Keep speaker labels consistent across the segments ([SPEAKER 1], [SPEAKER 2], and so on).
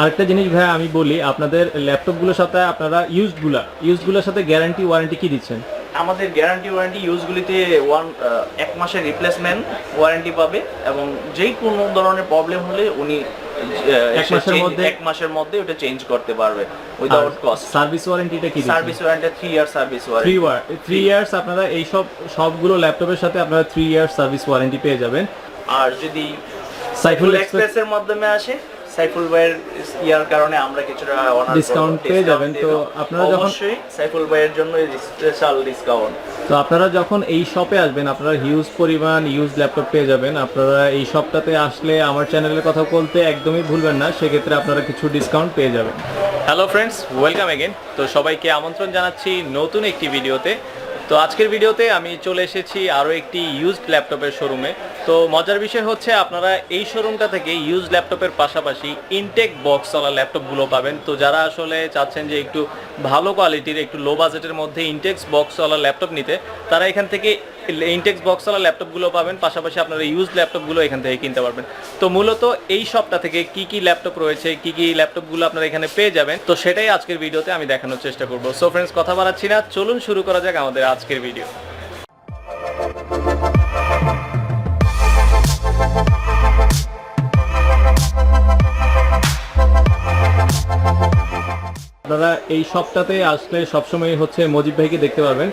[SPEAKER 1] আরেকটা জিনিস ভাই আমি বলি আপনাদের ল্যাপটপগুলোর সাথে আপনারা ইউজগুলা ইউজগুলোর সাথে গ্যারান্টি ওয়ারেন্টি কি দিচ্ছেন?
[SPEAKER 2] আমাদের গ্যারান্টি ওয়ারেন্টি ইউজগুলিতে ওয়ান এক মাসের রিপ্লেসমেন্ট ওয়ারেন্টি পাবে এবং যেই কোনো ধরনের প্রবলেম হলে উনি
[SPEAKER 1] এক মাসের মধ্যে-
[SPEAKER 2] এক মাসের মধ্যে ওটা চেঞ্জ করতে পারবে উইদাউট কস্ট
[SPEAKER 1] সার্ভিস ওয়ারেন্টিটা কি
[SPEAKER 2] service warranty three year service warranty
[SPEAKER 1] war three years আপনারা এই সব সবগুলো ল্যাপটপের সাথে আপনারা থ্রি ইয়ার সার্ভিস ওয়ারেন্টি পেয়ে যাবেন।
[SPEAKER 2] আর যদি
[SPEAKER 1] সাইফুল
[SPEAKER 2] সাইফুল
[SPEAKER 1] এক্সপ্রেস
[SPEAKER 2] এক্সপ্রেসের মাধ্যমে আসে সাইফুল ভাইয়ের ইয়ার কারণে আমরা কিছুটা অনার
[SPEAKER 1] Discount পেয়ে যাবেন। তো আপনারা যখন-
[SPEAKER 2] অবশ্যই সাইফুল ভাইয়ের জন্য স্পেশাল ডিসকাউন্ট
[SPEAKER 1] তো আপনারা যখন এই শপে আসবেন আপনারা হিউজ পরিমাণ ইউজ ল্যাপটপ পেয়ে যাবেন। আপনারা এই শপটাতে আসলে আমার চ্যানেলের কথা বলতে একদমই ভুলবেন না সেক্ষেত্রে আপনারা কিছু ডিসকাউন্ট পেয়ে যাবেন। হ্যালো ফ্রেন্ডস ওয়েলকাম এগেন তো সবাইকে আমন্ত্রণ জানাচ্ছি নতুন একটি ভিডিওতে তো আজকের ভিডিওতে আমি চলে এসেছি আরও একটি ইউজড ল্যাপটপের শোরুমে তো মজার বিষয় হচ্ছে আপনারা এই শোরুমটা থেকে ইউজ ল্যাপটপের পাশাপাশি ইনটেক বক্সওয়ালা ল্যাপটপগুলো পাবেন। তো যারা আসলে চাচ্ছেন যে একটু ভালো কোয়ালিটির একটু লো বাজেটের মধ্যে ইনটেক্স বক্সওয়ালা ল্যাপটপ নিতে, তারা এখান থেকে ইনটেক্স বক্সওয়ালা ল্যাপটপগুলো পাবেন, পাশাপাশি আপনারা ইউজ ল্যাপটপগুলো এখান থেকে কিনতে পারবেন। তো মূলত এই শপটা থেকে কি কি ল্যাপটপ রয়েছে, কি কি ল্যাপটপগুলো আপনারা এখানে পেয়ে যাবেন, তো সেটাই আজকের ভিডিওতে আমি দেখানোর চেষ্টা করব। সো ফ্রেন্ডস কথা বাড়াচ্ছি না, চলুন শুরু করা যাক আমাদের আজকের ভিডিও আপনারা এই শপটাতে আসলে সবসময় হচ্ছে মজিব ভাইকে দেখতে পারবেন।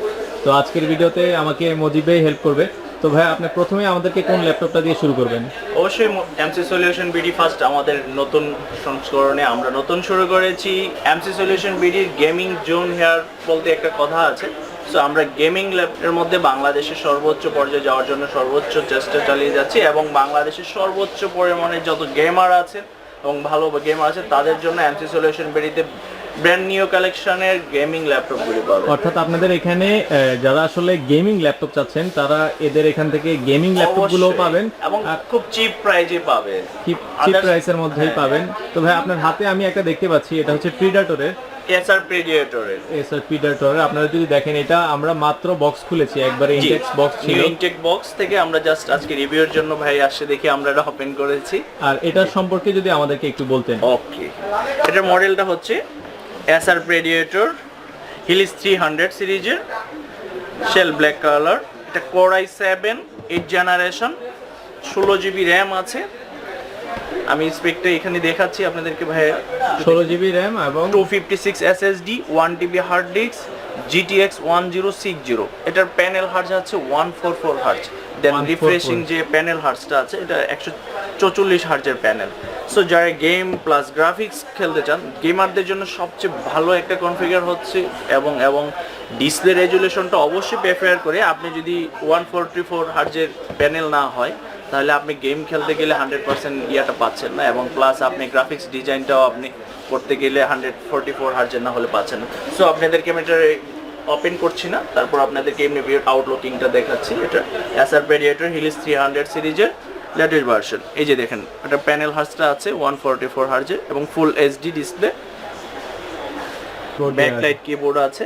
[SPEAKER 1] তো আজকের ভিডিওতে আমাকে মজিব হেল্প করবে। তো ভাই, আপনি প্রথমে আমাদেরকে কোন ল্যাপটপটা দিয়ে শুরু করবেন?
[SPEAKER 2] অবশ্যই এমসি সলিউশন বিডি ফার্স্ট আমাদের নতুন সংস্করণে আমরা নতুন শুরু করেছি। এমসি সলিউশন বিডির গেমিং জোন হেয়ার বলতে একটা কথা আছে। সো আমরা গেমিং ল্যাপের মধ্যে বাংলাদেশের সর্বোচ্চ পর্যায়ে যাওয়ার জন্য সর্বোচ্চ চেষ্টা চালিয়ে যাচ্ছি এবং বাংলাদেশের সর্বোচ্চ পরিমাণে যত গেমার আছেন এবং ভালো গেমার আছে, তাদের জন্য এমসি সলিউশন বিডিতে ব্র্যান্ড নিউ কালেকশনের গেমিং ল্যাপটপগুলি পাবে।
[SPEAKER 1] অর্থাৎ আপনাদের এখানে যারা আসলে গেমিং ল্যাপটপ চাচ্ছেন তারা এদের এখান থেকে গেমিং ল্যাপটপগুলো
[SPEAKER 2] অবশ্যই।
[SPEAKER 1] পাবেন।
[SPEAKER 2] এবং খুব চিপ প্রাইজে পাবে
[SPEAKER 1] চিপ প্রাইসের মধ্যেই
[SPEAKER 2] হ্যাঁ।
[SPEAKER 1] পাবেন। তো ভাই আপনার হাতে আমি একটা দেখতে পাচ্ছি এটা হচ্ছে প্রিডাটরের
[SPEAKER 2] এসআর প্রেডিয়েটরের
[SPEAKER 1] এসআর প্রিডাটরের আপনারা যদি দেখেন এটা আমরা মাত্র বক্স খুলেছি একবারে ইনটেক্স বক্স ছিল।
[SPEAKER 2] নিউ ইনটেক বক্স থেকে আমরা জাস্ট আজকে রিভিউর জন্য ভাই আসছে দেখে আমরা এটা ওপেন করেছি।
[SPEAKER 1] আর এটার সম্পর্কে যদি আমাদেরকে একটু বলতেন।
[SPEAKER 2] ওকে এটার মডেলটা হচ্ছে SR Predator Helios three hundred সিরিজের শেল ব্ল্যাক কালার এটা core i seven eight generation ষোলো জিবি র্যাম আছে। আমি স্পেকটা এখানে দেখাচ্ছি আপনাদেরকে ভাই
[SPEAKER 1] ষোলো জিবি র্যাম এবং
[SPEAKER 2] two fifty six SSD one TB hard disk GTX one zero six zero এটার প্যানেল হার্জ আছে one four four hertz then refreshing যে প্যানেল হার্জটা আছে এটা একশো চৌচল্লিশ হার্জের প্যানেল। সো যারা গেম প্লাস গ্রাফিক্স খেলতে চান গেমারদের জন্য সবচেয়ে ভালো একটা কনফিগার হচ্ছে এবং এবং ডিসপ্লে রেজুলেশনটা অবশ্যই প্রেফার করে আপনি যদি ওয়ান ফোরটি ফোর হার্জের প্যানেল না হয়, তাহলে আপনি গেম খেলতে গেলে হান্ড্রেড পার্সেন্ট ইয়াটা পাচ্ছেন না এবং প্লাস আপনি গ্রাফিক্স ডিজাইনটাও আপনি করতে গেলে হান্ড্রেড ফোরটি ফোর হার্জের না হলে পাচ্ছেন না। সো আপনাদেরকে আমি এটা ওপেন করছি না, তারপর আপনাদেরকে এমনি আউটলুকিংটা দেখাচ্ছি। এটা Acer Predator Helios three hundred সিরিজের লেটেস্ট ভার্সন। এই যে দেখেন এটা প্যানেল হার্জটা আছে ওয়ান ফোরটি ফোর হার্জের এবং full HD display backlight keyboard আছে।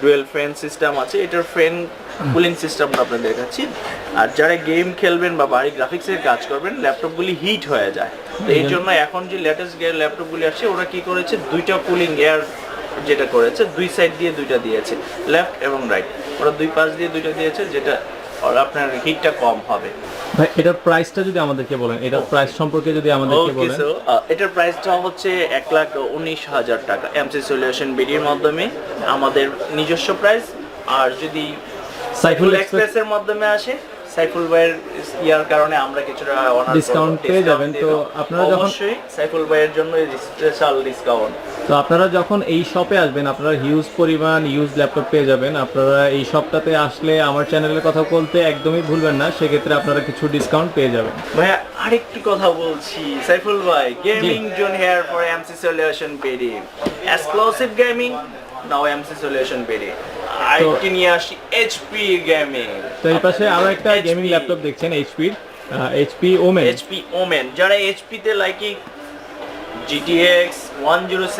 [SPEAKER 2] ডুয়েল ফ্যান সিস্টেম আছে এটার ফ্যান কুলিং সিস্টেমটা আপনাদের দেখাচ্ছি। আর যারা গেম খেলবেন বা বাড়ি গ্রাফিক্সের কাজ করবেন ল্যাপটপগুলি হিট হয়ে যায়। তো এই জন্য এখন যে লেটেস্ট গিয়ার ল্যাপটপগুলি আসছে ওরা কি করেছে? দুইটা কুলিং এয়ার যেটা করেছে দুই সাইড দিয়ে দুইটা দিয়েছে লেফট এবং রাইট ওরা দুই পাশ দিয়ে দুইটা দিয়েছে যেটা আপনার হিটটা কম হবে।
[SPEAKER 1] ভাই এটার প্রাইসটা যদি আমাদেরকে বলেন এটার প্রাইস সম্পর্কে যদি আমাদেরকে বলেন।
[SPEAKER 2] এটার প্রাইসটা হচ্ছে এক লাখ উনিশ হাজার টাকা। এমসি সলিউশন বিডির মাধ্যমে আমাদের নিজস্ব প্রাইস আর যদি
[SPEAKER 1] সাইফুল
[SPEAKER 2] সাইফুল
[SPEAKER 1] এক্সপ্রেস
[SPEAKER 2] এক্সপ্রেসের মাধ্যমে আসে সাইফুল ভাইয়ের ইয়ার কারণে আমরা কিছুটা
[SPEAKER 1] Discount পেয়ে যাবেন। তো আপনারা যখন-
[SPEAKER 2] অবশ্যই সাইফুল ভাইয়ের জন্য স্পেশাল ডিসকাউন্ট
[SPEAKER 1] তো আপনারা যখন এই শপে আসবেন আপনারা হিউজ পরিমাণ ইউজ ল্যাপটপ পেয়ে যাবেন। আপনারা এই শপটাতে আসলে আমার চ্যানেলের কথা বলতে একদমই ভুলবেন না সেক্ষেত্রে আপনারা কিছু ডিসকাউন্ট পেয়ে যাবেন।
[SPEAKER 2] ভাইয়া আরেকটি কথা বলছি। সাইফুল ভাই gaming zone here for MC solution BD exclusive gaming now MC solution BD আরেকটি নিয়ে আসি এইচপি গেমিং
[SPEAKER 1] তো এই পাশে আরও একটা গেমিং ল্যাপটপ দেখছেন এইচপির এইচপি ওমেন
[SPEAKER 2] এইচপি ওমেন যারা এইচপি তে লাইকি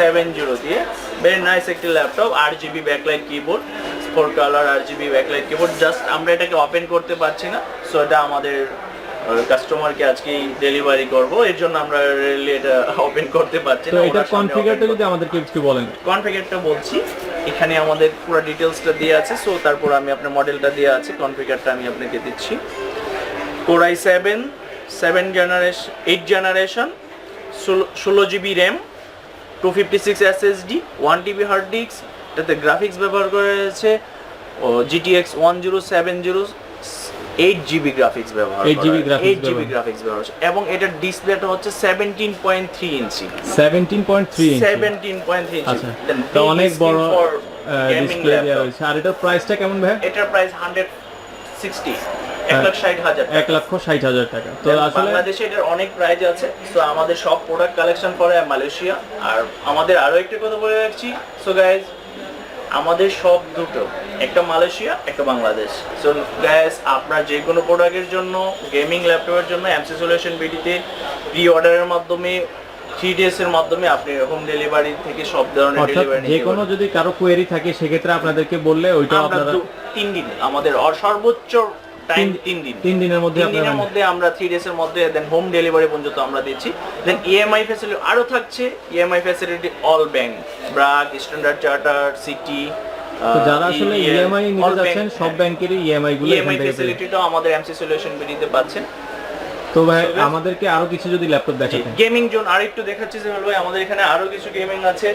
[SPEAKER 2] সেভেন জিরো দিয়ে ভেরি নাইস একটি laptop R GB backlight keyboard four colour R GB backlight keyboard just আমরা এটাকে ওপেন করতে পারছি না সো এটা আমাদের কাস্টমারকে আজকেই ডেলিভারি করব এর জন্য আমরা রেলি এটা ওপেন করতে পারছি না
[SPEAKER 1] এটার কনফিগারটা যদি আমাদেরকে একটু বলেন।
[SPEAKER 2] কনফিগারটা বলছি এখানে আমাদের পুরো ডিটেলসটা দেওয়া আছে সো তারপর আমি আপনার মডেলটা দেওয়া আছে কনফিগারটা আমি আপনাকে দিচ্ছি। Core i seven seven generation eight generation ষোলো GB RAM two fifty six S S D one TB hard disk এটাতে গ্রাফিক্স ব্যবহার করা হয়েছে GTX one zero seven zero eight GB graphics ব্যবহার
[SPEAKER 1] 8 GB graphics
[SPEAKER 2] eight GB graphics ব্যবহার। এবং এটার ডিসপ্লেটা হচ্ছে seventeen point three inch
[SPEAKER 1] seventeen point three
[SPEAKER 2] seventeen point three
[SPEAKER 1] তো অনেক বড় ডিসপ্লে দেওয়া আর এটার প্রাইসটা কেমন ভাই?
[SPEAKER 2] এটার প্রাইস হান্ড্রেড সিক্সটি এক
[SPEAKER 1] লক্ষ ষাট হাজার টাকা। তো আসলে
[SPEAKER 2] বাংলাদেশে এটার অনেক প্রাইজ আছে। সো আমাদের সব প্রোডাক্ট কালেকশন করে মালয়েশিয়া। আর আমাদের আরও একটা কথা বলে রাখছি। সো গাইজ আমাদের সব দুটো একটা মালয়েশিয়া একটা বাংলাদেশ। সো গ্যাস আপনার যে কোনো প্রোডাক্টের জন্য গেমিং ল্যাপটপের জন্য এমসি সলিউশন বিডিতে প্রি অর্ডারের মাধ্যমে থ্রি ডেজ এর মাধ্যমে আপনি হোম ডেলিভারি থেকে সব ধরনের ডেলিভারি
[SPEAKER 1] যে কোনো যদি কারও কোয়েরি থাকে সেক্ষেত্রে আপনাদেরকে বললে ওইটা আপনারা
[SPEAKER 2] তিন দিন আমাদের অসর্বোচ্চ সর্বোচ্চ টাইম
[SPEAKER 1] তিন-
[SPEAKER 2] দিন।
[SPEAKER 1] তিন দিনের মধ্যে
[SPEAKER 2] দিনের মধ্যে আমরা থ্রি ডেজ এর মধ্যে দেন হোম ডেলিভারি পর্যন্ত আমরা দিচ্ছি। দেন ইএমআই ফ্যাসিলিটি আরও থাকছে। EMI facility all bank BRAC Standard Charter City
[SPEAKER 1] তো যারা আসলে ইএমআই নিতে যাচ্ছেন সব ব্যাংকেরই ইএমআই গুলো এখান
[SPEAKER 2] ইএমআই। ফ্যাসিলিটিটাও আমাদের এমসি সলিউশন বিডিতে পাচ্ছেন।
[SPEAKER 1] তো ভাই আমাদেরকে আরও কিছু যদি ল্যাপটপ দেখাতেন।
[SPEAKER 2] গেমিং জোন আরেকটু দেখাচ্ছি যে ভাই আমাদের এখানে আরও কিছু গেমিং আছে।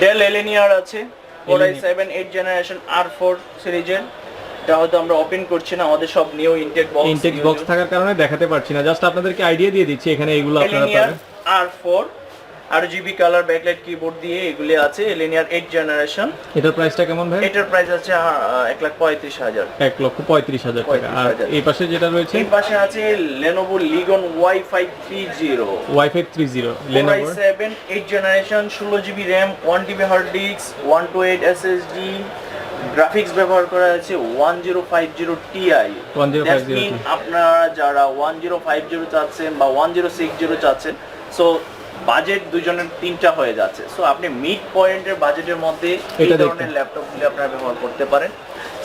[SPEAKER 2] ডেল এলিনিয়ার আছে। Core i. Seven eight generation R four সিরিজের। এটা হয়তো আমরা ওপেন করছি না আমাদের সব new intact box
[SPEAKER 1] intact box থাকার কারণে দেখাতে পারছি না। জাস্ট আপনাদেরকে আইডিয়া দিয়ে দিচ্ছি এখানে এগুলো আপনারা পাবেন।
[SPEAKER 2] আর four R GB colour backlight keyboard দিয়ে এগুলি আছে এলিনিয়ার এইট জেনারেশন
[SPEAKER 1] এটার প্রাইসটা কেমন ভাই?
[SPEAKER 2] এটার প্রাইস আছে আহ, এক লাখ পঁয়ত্রিশ হাজার।
[SPEAKER 1] এক লক্ষ পঁয়ত্রিশ হাজার টাকা। আর এই পাশে যেটা রয়েছে?
[SPEAKER 2] এই পাশে আছে three zero
[SPEAKER 1] WiFi three zero
[SPEAKER 2] Core
[SPEAKER 1] লেনোভোর
[SPEAKER 2] i7 8 জেনারেশন ষোলো GB RAM one TB hard disk one two eight SSD graphics ব্যবহার করা আছে one zero five zero TI
[SPEAKER 1] 1050 Ti
[SPEAKER 2] আপনারা যারা ওয়ান জিরো ফাইভ জিরো চাচ্ছেন বা ওয়ান জিরো সিক্স জিরো চাচ্ছেন সো বাজেট দুজনের তিনটা হয়ে যাচ্ছে। সো আপনি মিড পয়েন্টের বাজেটের মধ্যে এই ধরনের। ল্যাপটপগুলি আপনারা ব্যবহার করতে পারেন।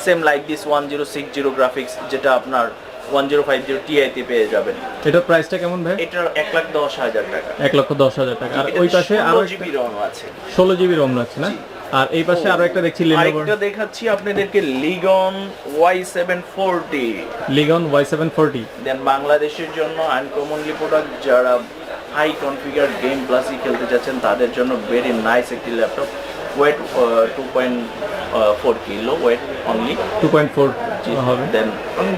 [SPEAKER 2] Same like this one zero six zero graphics যেটা আপনার ওয়ান জিরো ফাইভ জিরো টিআইতে পেয়ে যাবেন।
[SPEAKER 1] এটার প্রাইসটা কেমন ভাই?
[SPEAKER 2] এটার এক লাখ দশ হাজার টাকা।
[SPEAKER 1] এক লক্ষ দশ হাজার টাকা। আর ওই পাশে আরও
[SPEAKER 2] জিবি রম আছে।
[SPEAKER 1] ষোলো জিবি রোম আছে না? আর এই পাশে আরও একটা দেখছি লেনোভোর
[SPEAKER 2] আরেকটা দেখাচ্ছি আপনাদেরকে Legion Y seven forty.
[SPEAKER 1] Legion Y seven forty.
[SPEAKER 2] Then বাংলাদেশের জন্য আনকমনলি প্রোডাক্ট যারা হাই কনফিগার গেম প্লাসই খেলতে যাচ্ছেন তাদের জন্য ভেরি নাইস একটি laptop weight two point four kilo weight only
[SPEAKER 1] two point four হবে।
[SPEAKER 2] দেন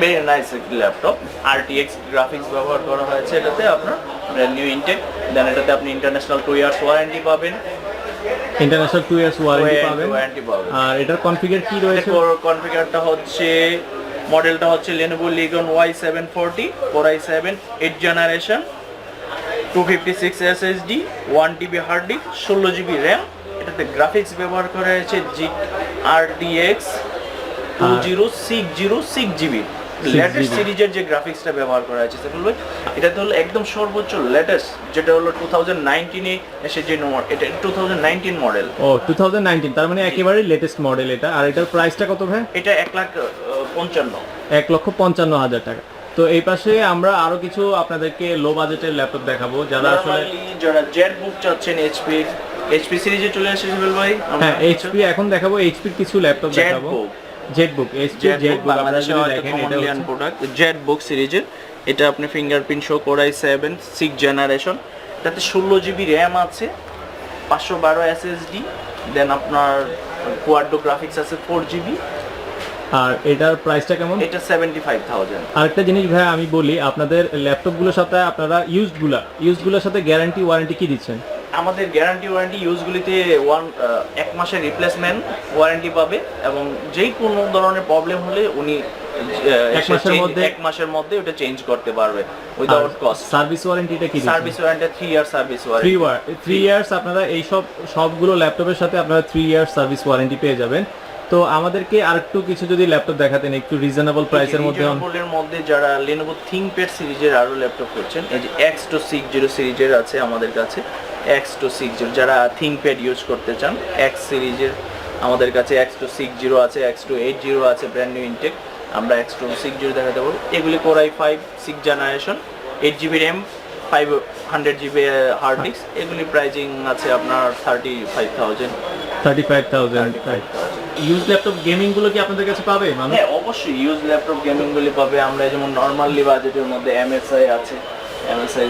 [SPEAKER 2] ভেরি নাইস একটি ল্যাপটপ আরটিএক্স গ্রাফিক্স ব্যবহার করা হয়েছে এটাতে আপনার নিউ ইনটেক দেন এটাতে আপনি ইন্টারন্যাশনাল টু ইয়ার্স ওয়ারেন্টি পাবেন।
[SPEAKER 1] ইন্টারন্যাশনাল টু ইয়ার্স ওয়ারেন্টি পাবেন।
[SPEAKER 2] ওয়ারেন্টি পাবেন।
[SPEAKER 1] আর এটার কনফিগার কি রয়েছে?
[SPEAKER 2] কনফিগারটা হচ্ছে মডেলটা হচ্ছে Lenovo Legion Y740 Core i7 8 generation 256 SSD 1 TB hard disk 16 GB RAM এটাতে গ্রাফিক্স ব্যবহার করা হয়েছে জি RTX 20606 জিবি লেটেস্ট সিরিজের যে গ্রাফিক্সটা ব্যবহার করা হয়েছে সেগুলো ভাই, এটাতে হলো একদম সর্বোচ্চ লেটেস্ট যেটা হলো 2019 এ এসে যে এটা 2019 মডেল
[SPEAKER 1] ও টু থাউজেন্ড নাইনটিন তার মানে একেবারে লেটেস্ট মডেল এটা। আর এটার প্রাইসটা কত ভাই?
[SPEAKER 2] এটা এক লাখ পঞ্চান্ন।
[SPEAKER 1] এক লক্ষ পঞ্চান্ন হাজার টাকা। তো এই পাশে আমরা আরও কিছু আপনাদেরকে লো বাজেটের ল্যাপটপ দেখাবো যারা আসলে
[SPEAKER 2] যারা জেট বুক চাচ্ছেন এইচপি এইচপি সিরিজে চলে আসে ভাই
[SPEAKER 1] হ্যাঁ এইচপি এখন দেখাবো এইচপির কিছু ল্যাপটপ দেখাবো।
[SPEAKER 2] জেটবুক
[SPEAKER 1] জেটবুক
[SPEAKER 2] বুক
[SPEAKER 1] জেটবুক
[SPEAKER 2] বাংলাদেশে হয়তো কমনলি প্রোডাক্ট সিরিজের। এটা আপনি fingerprint show core i seven six generation এটাতে ষোলো জিবি র্যাম আছে পাঁচশো বারো এসএসডি দেন আপনার কোয়াডো গ্রাফিক্স আছে ফোর জিবি
[SPEAKER 1] আর এটার প্রাইসটা কেমন?
[SPEAKER 2] এটা সেভেন্টি ফাইভ থাউজেন্ড
[SPEAKER 1] আরেকটা জিনিস ভাই আমি বলি আপনাদের ল্যাপটপগুলোর সাথে আপনারা ইউজডগুলা ইউজডগুলোর সাথে গ্যারান্টি ওয়ারেন্টি কি দিচ্ছেন?
[SPEAKER 2] আমাদের গ্যারান্টি ওয়ারেন্টি ইউজগুলিতে ওয়ান এক মাসের রিপ্লেসমেন্ট ওয়ারেন্টি পাবে এবং যেই কোনো ধরনের প্রবলেম হলে উনি
[SPEAKER 1] এক মাসের মধ্যে-
[SPEAKER 2] এক মাসের মধ্যে ওটা চেঞ্জ করতে পারবে উইদাউট কস্ট
[SPEAKER 1] সার্ভিস ওয়ারেন্টিটা কি
[SPEAKER 2] service warranty three year service warranty
[SPEAKER 1] war three years আপনারা এই সব সবগুলো ল্যাপটপের সাথে আপনারা থ্রি ইয়ার্স সার্ভিস ওয়ারেন্টি পেয়ে যাবেন। তো আমাদেরকে আরেকটু কিছু যদি ল্যাপটপ দেখাতেন একটু রিজনেবল প্রাইসের মধ্যে
[SPEAKER 2] রিজনেবলের মধ্যে যারা Lenovo ThinkPad সিরিজের আরও ল্যাপটপ করছেন এই যে এক্স টু সিক্স জিরো সিরিজের আছে আমাদের কাছে এক্স টু সিক্স জিরো যারা ThinkPad ইউজ করতে চান এক্স সিরিজের আমাদের কাছে এক্স টু সিক্স জিরো আছে এক্স টু এইট জিরো আছে ব্র্যান্ড নিউ ইনটেক আমরা এক্স টু সিক্স জিরো দেখাতে পারব। এগুলি core i five six generation eight GB RAM five hundred GB hard disk এগুলি প্রাইজিং আছে আপনার thirty five thousand
[SPEAKER 1] thirty five thousand use laptop গেমিংগুলো কি আপনাদের কাছে পাবে
[SPEAKER 2] হ্যাঁ অবশ্যই ইউজ ল্যাপটপ গেমিংগুলি পাবে। আমরা যেমন নর্মালি বাজেটের মধ্যে এমএসআই আছে। এমএসআই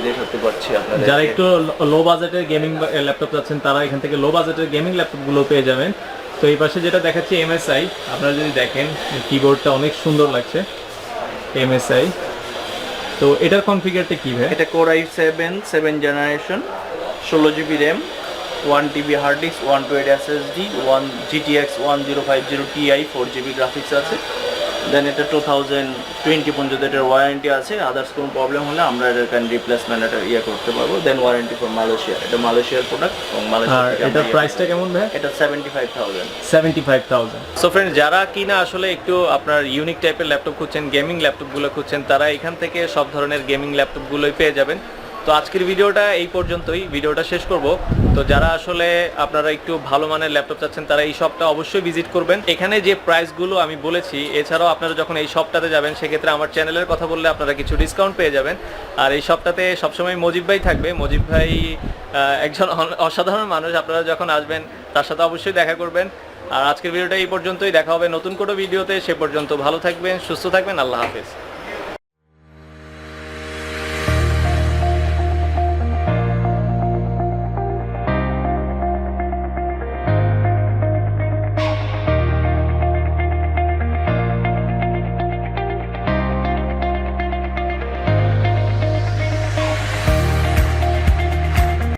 [SPEAKER 2] আপনাদের
[SPEAKER 1] যারা একটু লো বাজেটের গেমিং ল্যাপটপ চাচ্ছেন তারা এখান থেকে লো বাজেটের গেমিং ল্যাপটপগুলো পেয়ে যাবেন। তো এই পাশে যেটা দেখাচ্ছি এমএসআই আপনারা যদি দেখেন কিবোর্ডটা অনেক সুন্দর লাগছে এমএসআই তো এটার কনফিগারটা কি ভাই?
[SPEAKER 2] এটা core I seven seven generation ষোলো GB RAM one TB hard disk one two eight SSD one GTX one zero five zero TI four GB graphics আছে। দেন এটা টু থাউজেন্ড টোয়েন্টি পর্যন্ত এটার ওয়ারেন্টি আছে। আদার্স কোনো problem হলে আমরা এটার কান রিপ্লেসমেন্ট এটা ইয়ে করতে পারব। দেন ওয়ারেন্টি ফর মালয়েশিয়া এটা মালয়েশিয়ার প্রোডাক্ট এবং
[SPEAKER 1] আর
[SPEAKER 2] মালয়েশিয়া
[SPEAKER 1] এটার প্রাইসটা কেমন ভাই?
[SPEAKER 2] এটা seventy five thousand
[SPEAKER 1] seventy five thousand so friend যারা কিনা আসলে একটু আপনার ইউনিক টাইপের ল্যাপটপ খুঁজছেন গেমিং ল্যাপটপগুলো খুঁজছেন তারা এখান থেকে সব ধরনের গেমিং ল্যাপটপগুলোই পেয়ে যাবেন। তো আজকের ভিডিওটা এই পর্যন্তই। ভিডিওটা শেষ করব। তো যারা আসলে আপনারা একটু ভালো মানের ল্যাপটপ চাচ্ছেন, তারা এই শপটা অবশ্যই ভিজিট করবেন। এখানে যে প্রাইসগুলো আমি বলেছি, এছাড়াও আপনারা যখন এই শপটাতে যাবেন, সেক্ষেত্রে আমার চ্যানেলের কথা বললে আপনারা কিছু ডিসকাউন্ট পেয়ে যাবেন। আর এই শপটাতে সবসময় মজিব ভাই থাকবে। মজিব ভাই একজন অসাধারণ মানুষ। আপনারা যখন আসবেন, তার সাথে অবশ্যই দেখা করবেন। আর আজকের ভিডিওটা এই পর্যন্তই। দেখা হবে নতুন কোনো ভিডিওতে। সে পর্যন্ত ভালো থাকবেন, সুস্থ থাকবেন। আল্লাহ হাফেজ।